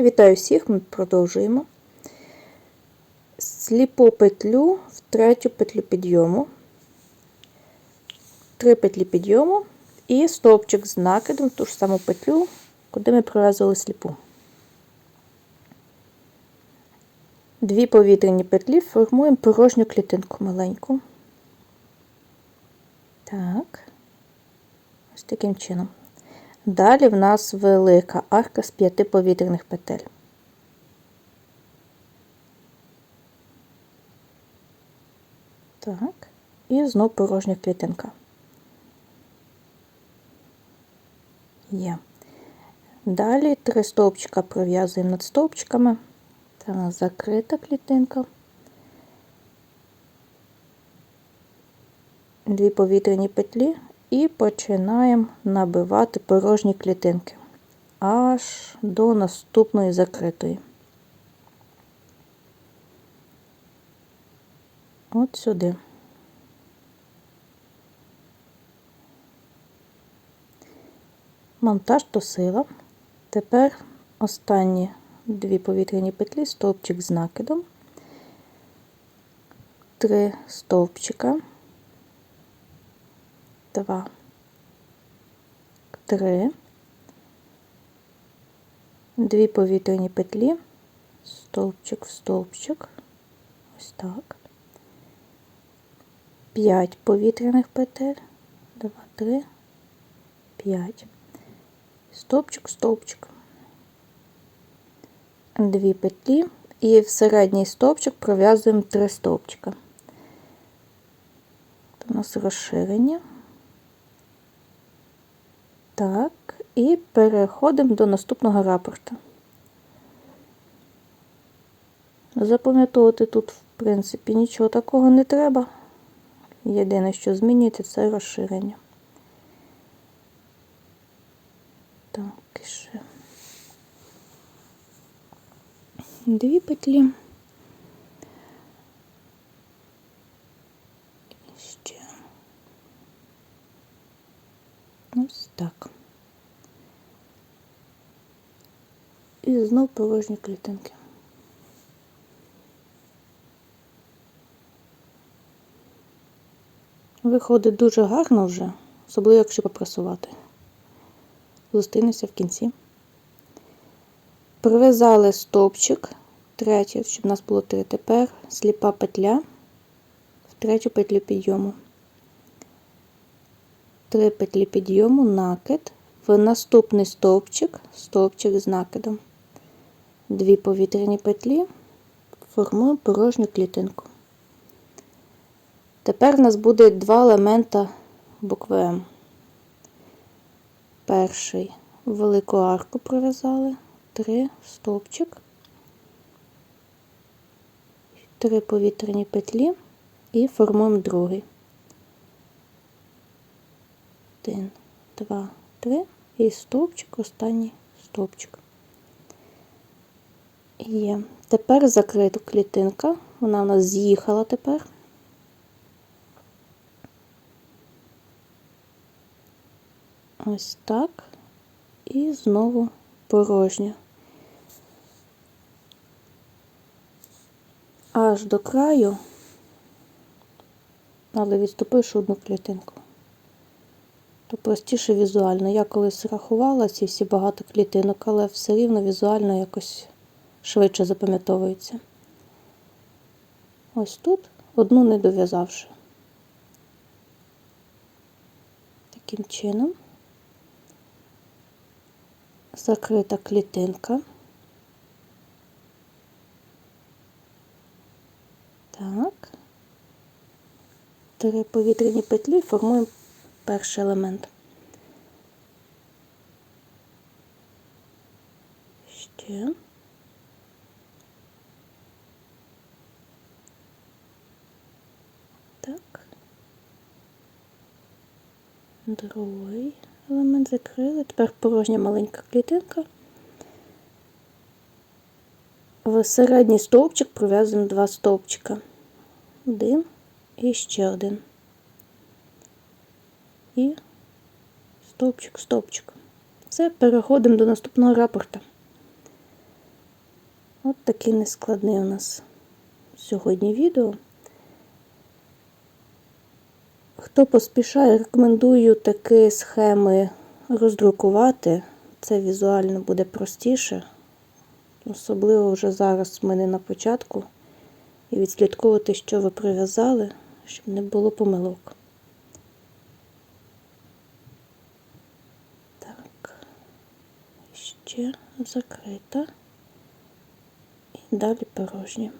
Вітаю всіх, ми продовжуємо. Сліпу петлю в третю петлю підйому, три петлі підйому і стовпчик з накидом в ту ж саму петлю, куди ми пров'язували сліпу. Дві повітряні петлі формуємо порожню клітинку маленьку. Так, ось таким чином. Далі в нас велика арка з п'яти повітряних петель. Так, і знов порожня клітинка. Є. Далі три стовпчика пров'язуємо над стовпчиками. Це у нас закрита клітинка. Дві повітряні петлі і починаємо набивати порожні клітинки аж до наступної закритої. От сюди. Монтаж то сила. Тепер останні дві повітряні петлі, стовпчик з накидом, три стовпчика, два, три, дві повітряні петлі, стовпчик в стовпчик, ось так. 5 повітряних петель, 2, 3, 5. Стовпчик, стовпчик. Дві петлі і в середній стовпчик пров'язуємо 3 стовпчика. У нас розширення. Так, і переходимо до наступного рапорта. Запам'ятовувати тут, в принципі, нічого такого не треба. Єдине, що змінюється, це розширення. Так, і ще дві петлі. І ще ось так. І знов порожні клітинки. Виходить дуже гарно вже, особливо якщо попрасувати. Зустрінемося в кінці. Прив'язали стовпчик, третій, щоб у нас було три. Тепер сліпа петля в третю петлю підйому. Три петлі підйому, накид, в наступний стовпчик, стовпчик з накидом. Дві повітряні петлі, формуємо порожню клітинку. Тепер у нас буде два елемента букви М. Перший велику арку пров'язали, три стовпчик, три повітряні петлі і формуємо другий. Один, два, три і стовпчик, останній стовпчик. Є. Тепер закрита клітинка, вона у нас з'їхала тепер. Ось так. І знову порожня. Аж до краю, але відступивши одну клітинку. То простіше візуально. Я колись рахувала ці всі багато клітинок, але все рівно візуально якось швидше запам'ятовується. Ось тут одну не дов'язавши. Таким чином. закрита клітинка. Так, три повітряні петлі формуємо перший елемент. Ще. Так. Другий елемент закрили. Тепер порожня маленька клітинка. В середній стовпчик пров'язуємо два стовпчика. Один і ще один. І стовпчик, стовпчик. Все, переходимо до наступного рапорта. От такий нескладний у нас сьогодні відео. Хто поспішає, рекомендую такі схеми роздрукувати. Це візуально буде простіше. Особливо вже зараз в мене на початку. І відслідковувати, що ви прив'язали, щоб не було помилок. Так, ще закрита. І далі порожнє.